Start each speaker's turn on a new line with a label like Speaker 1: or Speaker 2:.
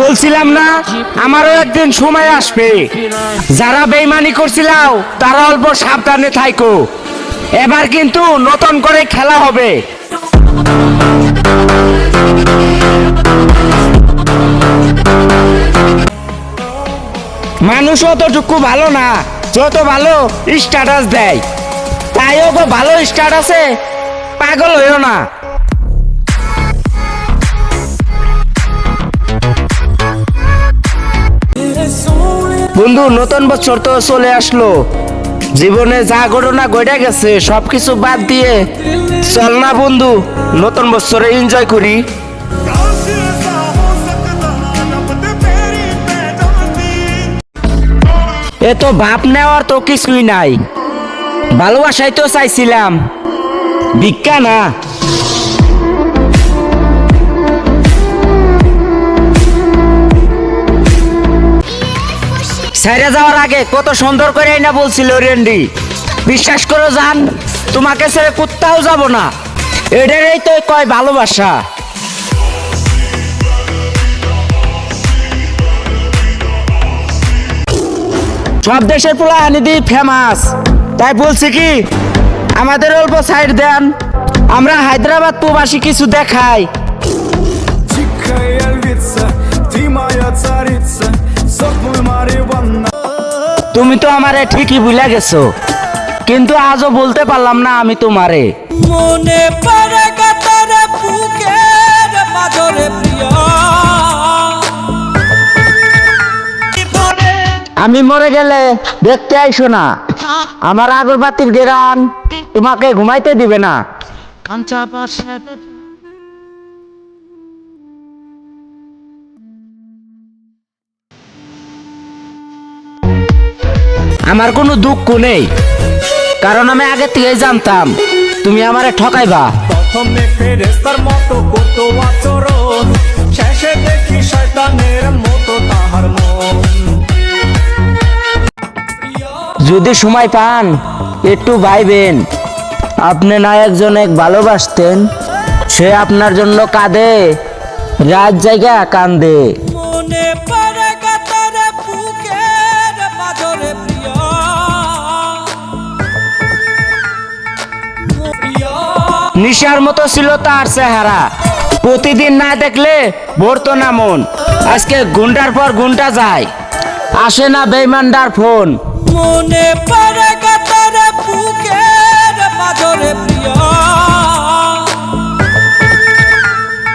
Speaker 1: বলছিলাম না, আমারও একদিন সময় আসবে। যারা বেইমানি করছিলাও, তারা অল্প সাবধানে থাইকো। এবার কিন্তু নতুন করে খেলা হবে। মানুষ অতটুকু ভালো না, যত ভালো স্ট্যাটাস দেয়। তাই ওগো ভালো স্ট্যাটাসে পাগল হইও না। বন্ধু, নতুন বছর তো চলে আসলো। জীবনে যা ঘটনা ঘটে গেছে সব কিছু বাদ দিয়ে চল না বন্ধু, নতুন বছরে এনজয় করি। এত ভাব নেওয়ার তো কিছুই নাই। ভালোবাসাই তো চাইছিলাম। ভিক্ষা না। ছেড়ে যাওয়ার আগে কত সুন্দর করে না বলছিল রেন্ডি। বিশ্বাস করো জান তোমাকে ছেড়ে কোথাও যাব না। এটারই তো কয় ভালোবাসা। সব দেশের পোলা হানিদি ফেমাস তাই বলছি কি, আমাদের অল্প সাইড দেন। আমরা হায়দ্রাবাদ প্রবাসী কিছু দেখাই। তুমি তো আমারে ঠিকই ভুলে গেছো। কিন্তু আজও বলতে পারলাম না আমি তোমারে।
Speaker 2: মনে পড়ে কাতারে বুকের মাঝরে
Speaker 1: আমি মরে গেলে দেখতে আইসো না। আমার আগরবাতির গেরান তোমাকে ঘুমাইতে দিবে না। আমার কোনো দুঃখ নেই। কারণ আমি আগে থেকে জানতাম তুমি আমারে ঠকাইবা।
Speaker 3: প্রথমে ফেরেস্তার মতো করতো আচরণ শেষে দেখি শয়তানের মতো তাহার মন।
Speaker 1: যদি সময় পান একটু ভাইবেন। আপনি না একজন এক ভালোবাসতেন সে আপনার জন্য কাঁদে রাত জায়গা কান্দে। নিশার মতো ছিল তার চেহারা। প্রতিদিন না দেখলে ভরতো না মন। আজকে ঘণ্টার পর ঘণ্টা যায়। আসে না বেইমানদার ফোন।
Speaker 2: মনে পড়ে